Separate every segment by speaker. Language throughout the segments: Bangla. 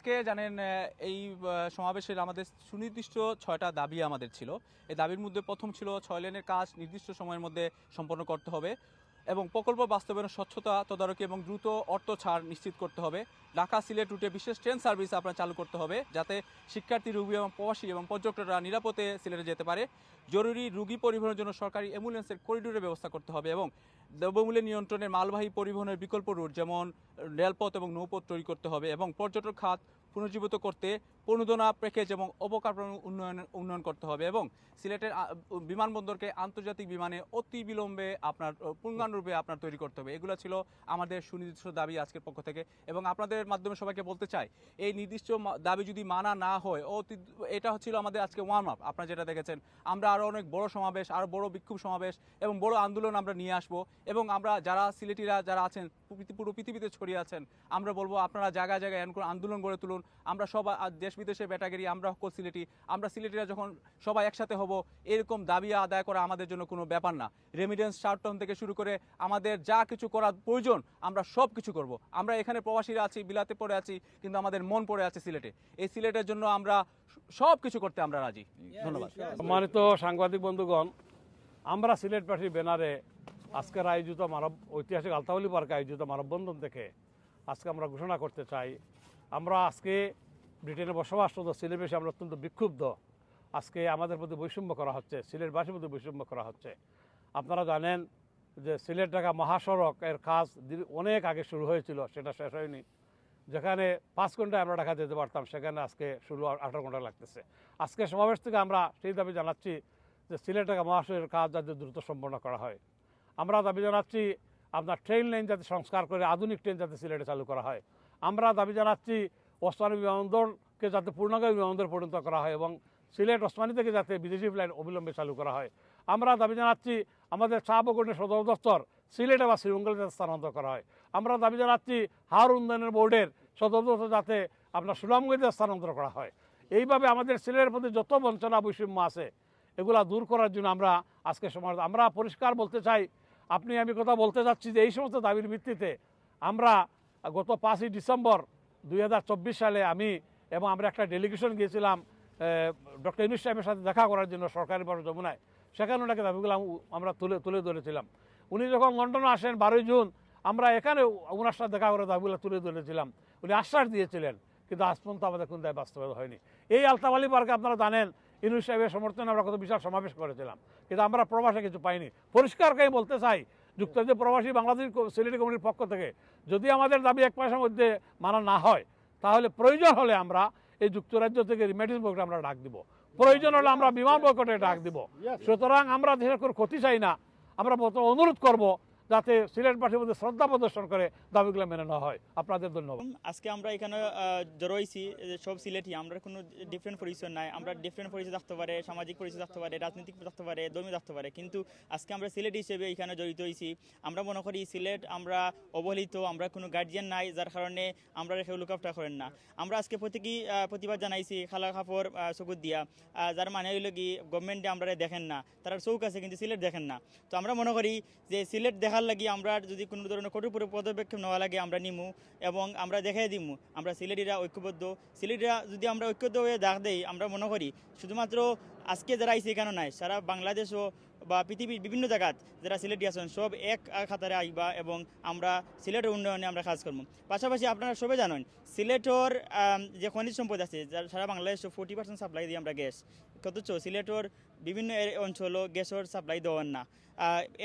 Speaker 1: আজকে জানেন এই সমাবেশের আমাদের সুনির্দিষ্ট ছয়টা দাবি আমাদের ছিল। এই দাবির মধ্যে প্রথম ছিল ছয় লেনের কাজ নির্দিষ্ট সময়ের মধ্যে সম্পন্ন করতে হবে। এবং প্রকল্প বাস্তবায়নের স্বচ্ছতা তদারকি এবং দ্রুত অর্থ ছাড় নিশ্চিত করতে হবে। ঢাকা সিলেট রুটে বিশেষ ট্রেন সার্ভিস আপনার চালু করতে হবে, যাতে শিক্ষার্থী, রোগী এবং প্রবাসী এবং পর্যটকরা নিরাপদে সিলেটে যেতে পারে। জরুরি রোগী পরিবহনের জন্য সরকারি অ্যাম্বুলেন্সের করিডোরের ব্যবস্থা করতে হবে এবং দ্রব্যমূল্য নিয়ন্ত্রণে মালবাহী পরিবহনের বিকল্প রুট, যেমন রেলপথ এবং নৌপথ তৈরি করতে হবে এবং পর্যটক খাত পুনর্জীবিত করতে প্রণোদনা, প্যাকেজ এবং অবকাঠামো উন্নয়ন উন্নয়ন করতে হবে এবং সিলেটের বিমানবন্দরকে আন্তর্জাতিক বিমানে অতি বিলম্বে আপনার পূর্ণাঙ্গরূপে আপনার তৈরি করতে হবে। এগুলো ছিল আমাদের সুনির্দিষ্ট দাবি আজকের পক্ষ থেকে এবং আপনাদের মাধ্যমে সবাইকে বলতে চাই, এই নির্দিষ্ট দাবি যদি মানা না হয়, অতি, এটা হচ্ছিল আমাদের আজকে ওয়ার্ম আপ আপনারা যেটা দেখেছেন, আমরা আরও অনেক বড় সমাবেশ আরও বড় বিক্ষোভ সমাবেশ এবং বড় আন্দোলন আমরা নিয়ে আসব এবং আমরা যারা সিলেটিরা যারা আছেন, পুরো পৃথিবীতে ছড়িয়ে আছেন, আমরা বলব আপনারা জায়গায় জায়গায় এমন আন্দোলন গড়ে তুলুন, আমরা আর দেশ বিদেশে ব্যাটাগেরি, আমরা হোক সিলেটি। আমরা সিলেটিরা যখন সবাই একসাথে হব, এরকম দাবি আদায় করা আমাদের জন্য কোনো ব্যাপার না। রেমিডেন্স শার্টন থেকে শুরু করে আমাদের যা কিছু করার প্রয়োজন, আমরা সব কিছু করব। আমরা এখানে প্রবাসীরা আছি, বিলাতে পড়ে আছি, কিন্তু আমাদের মন পড়ে আছে সিলেটে। এই সিলেটের জন্য আমরা সব কিছু করতে আমরা রাজি। ধন্যবাদ।
Speaker 2: সম্মানিত সাংবাদিক বন্ধুগণ, আমরা সিলেটবাসীর ব্যানারে আজকের আয়োজিত মানব, ঐতিহাসিক আলতাবলি পার্কে আয়োজিত মানববন্ধন থেকে আজকে আমরা ঘোষণা করতে চাই। আমরা আজকে ব্রিটেনে বসবাসরত সিলেটবাসী আমরা অত্যন্ত বিক্ষুব্ধ। আজকে আমাদের প্রতি বৈষম্য করা হচ্ছে সিলেটবাসীর প্রতি বৈষম্য করা হচ্ছে। আপনারা জানেন যে সিলেট ঢাকা মহাসড়ক এর কাজ অনেক আগে শুরু হয়েছিল, সেটা শেষ হয়নি। যেখানে পাঁচ ঘন্টায় আমরা ঢাকা যেতে পারতাম, সেখানে আজকে ষোলো আঠারো ঘণ্টা লাগতেছে। আজকে সমাবেশ থেকে আমরা সেই দাবি জানাচ্ছি যে সিলেট ঢাকা মহাসড়কের কাজ যাতে দ্রুত সম্পন্ন করা হয়। আমরা দাবি জানাচ্ছি আপনার ট্রেন লাইন যাতে সংস্কার করে আধুনিক ট্রেন যাতে সিলেটে চালু করা হয়। আমরা দাবি জানাচ্ছি ওসমানী বিমানবন্দরকে যাতে পূর্ণাঙ্গ বিমানবন্দর পরিণত করা হয় এবং সিলেট ওসমানী থেকে যাতে বিদেশি ফ্লাইট অবিলম্বে চালু করা হয়। আমরা দাবি জানাচ্ছি আমাদের চা বগুনের সদর দপ্তর সিলেটে বা শ্রীমঙ্গলে যাতে স্থানান্তর করা হয়। আমরা দাবি জানাচ্ছি হাওর উন্নয়নের বোর্ডের সদর দপ্তর যাতে আপনার সুনামগঞ্জে স্থানান্তর করা হয়। এইভাবে আমাদের সিলেটের প্রতি যত বঞ্চনা বৈষম্য আছে, এগুলা দূর করার জন্য আমরা আজকে সময় আমরা পরিষ্কার বলতে চাই, আপনি আমি কথা বলতে চাচ্ছি যে এই সমস্ত দাবির ভিত্তিতে আমরা গত পাঁচই ডিসেম্বর দুই হাজার চব্বিশ সালে আমি এবং আমরা একটা ডেলিগেশন গিয়েছিলাম ডক্টর ইউনুস সাহেবের সাথে দেখা করার জন্য সরকারি বড় যমুনায়। সেখানে ওনাকে দাবিগুলো আমরা তুলে তুলে ধরেছিলাম। উনি যখন লন্ডনে আসেন বারোই জুন, আমরা এখানে ওনার সাথে দেখা করে দাবিগুলো তুলে ধরেছিলাম। উনি আশ্বাস দিয়েছিলেন, কিন্তু আজ পর্যন্ত আমাদের কোন দায় বাস্তবায়ন হয়নি। এই আলতাবালি পার্কে আপনারা জানেন, ইনুস সাহেবের সমর্থনে আমরা কত বিশাল সমাবেশ করেছিলাম। কিন্তু আমরা প্রবাসে কিছু পাইনি। পরিষ্কারকেই বলতে চাই যুক্তরাজ্যে প্রবাসী বাংলাদেশ সিলেটি কমিটির পক্ষ থেকে যদি আমাদের দাবি এক মাসের মধ্যে মানা না হয় তাহলে প্রয়োজন হলে আমরা এই যুক্তরাজ্য থেকে রিমেডিস বোর্ডে আমরা ডাক দিব। প্রয়োজন হলে আমরা বিমান বয়কটে ডাক দিব। সুতরাং আমরা দেশের কোনো ক্ষতি চাই না আমরা অনুরোধ করব যাতে সিলেটবাসীর মধ্যে শ্রদ্ধা প্রদর্শন করে দাবিগুলো মেনে নেওয়া হয়। আপনাদের ধন্যবাদ।
Speaker 3: আজকে আমরা এখানে আহ, জড়ো হয়েছি যে সব সিলেটি আমরা কোনো ডিফারেন্ট পরিচয় নাই। আমরা ডিফারেন্ট পরিচয় থাকতে পারে সামাজিক পরিচয় থাকতে পারে রাজনৈতিক থাকতে পারে ধর্মীয় থাকতে পারে। কিন্তু আজকে আমরা সিলেট হিসেবে এখানে জড়িত হয়েছি আমরা মনে করি সিলেট আমরা অবহেলিত আমরা কোনো গার্জিয়ান নাই যার কারণে আমরা কেউ লুকাফটা করেন না। আমরা আজকে প্রতীকী প্রতিবাদ জানাইছি খালা খাফর চকুত দিয়া যার মানে হইল কি গভর্নমেন্টে আমরা দেখেন না। তারা চৌক আছে কিন্তু সিলেট দেখেন না। তো আমরা মনে করি যে সিলেট দেখার লাগি আমরা যদি কোনো ধরনের কঠোর পদক্ষেপ নেওয়া লাগে আমরা নিমু এবং আমরা দেখাই দিমু। আমরা সিলেটিরা ঐক্যবদ্ধ। সিলেটিরা যদি আমরা ঐক্যবদ্ধ হয়ে দাগ দেই, আমরা মনে করি, শুধুমাত্র আজকে যারা আইসি কেন নাই, সারা বাংলাদেশও বা পৃথিবীর বিভিন্ন জায়গাত যারা সিলেটি আছেন, সব এক খাতারে আইবা এবং আমরা সিলেটের উন্নয়নে আমরা কাজ করব। পাশাপাশি আপনারা সবাই জানেন, সিলেটর যে খনিজ সম্পদ আছে সারা বাংলাদেশে ফোর্টি পার্সেন্ট সাপ্লাই দিই আমরা গ্যাস অথচ সিলেটর বিভিন্ন অঞ্চলও গ্যাসের সাপ্লাই দেওয়ার না।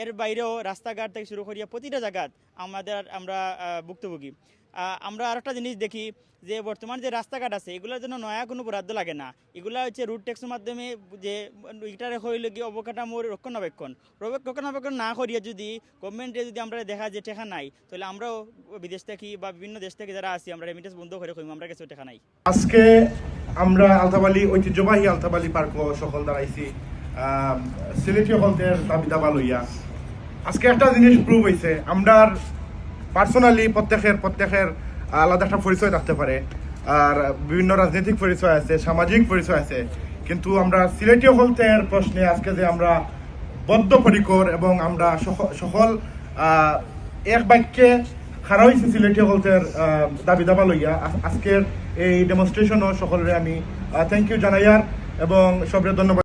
Speaker 3: এর বাইরেও রাস্তাঘাট থেকে শুরু করিয়া প্রতিটা জায়গাত আমাদের, আমরা ভুক্তভোগী। আমরা আরেকটা জিনিস দেখি যে বর্তমান যে রাস্তাঘাট আছে এগুলোর জন্য নয়া কোনো বরাদ্দ লাগে না। এগুলা হচ্ছে রুট ট্যাক্সের মাধ্যমে যে ইটারে হইলে কি অবকাঠামোর রক্ষণাবেক্ষণ। রক্ষণাবেক্ষণ না করিয়া যদি গভর্নমেন্টে যদি আমরা দেখা যে টেকা নাই তাহলে আমরাও বিদেশ থেকে বা বিভিন্ন দেশ থেকে যারা আছি আমরা রেমিটেন্স বন্ধ করে কইম আমরা কিছু টেকা নাই।
Speaker 4: আজকে আমরা আলতাবালি ঐতিহ্যবাহী আলতাবালি পার্ক সকল দাঁড়াইছি। আহ, সিলেটি হলদের দাবি দাবা লইয়া। আজকে একটা জিনিস প্রুভ হয়েছে আমরা পার্সোনালি প্রত্যেকের প্রত্যেকের আলাদা একটা পরিচয় থাকতে পারে। আর বিভিন্ন রাজনৈতিক পরিচয় আছে, সামাজিক পরিচয় আছে। কিন্তু আমরা সিলেটি হলতের প্রশ্নে আজকে যে আমরা বদ্ধপরিকর এবং আমরা সক- সকল এক বাক্যে খারা হয়েছে সিলেটি হলতের দাবি দাবা লইয়া। আজকের এই ডেমনস্ট্রেশনও সকলের আমি থ্যাংক ইউ জানাইয়ার এবং সবরে ধন্যবাদ।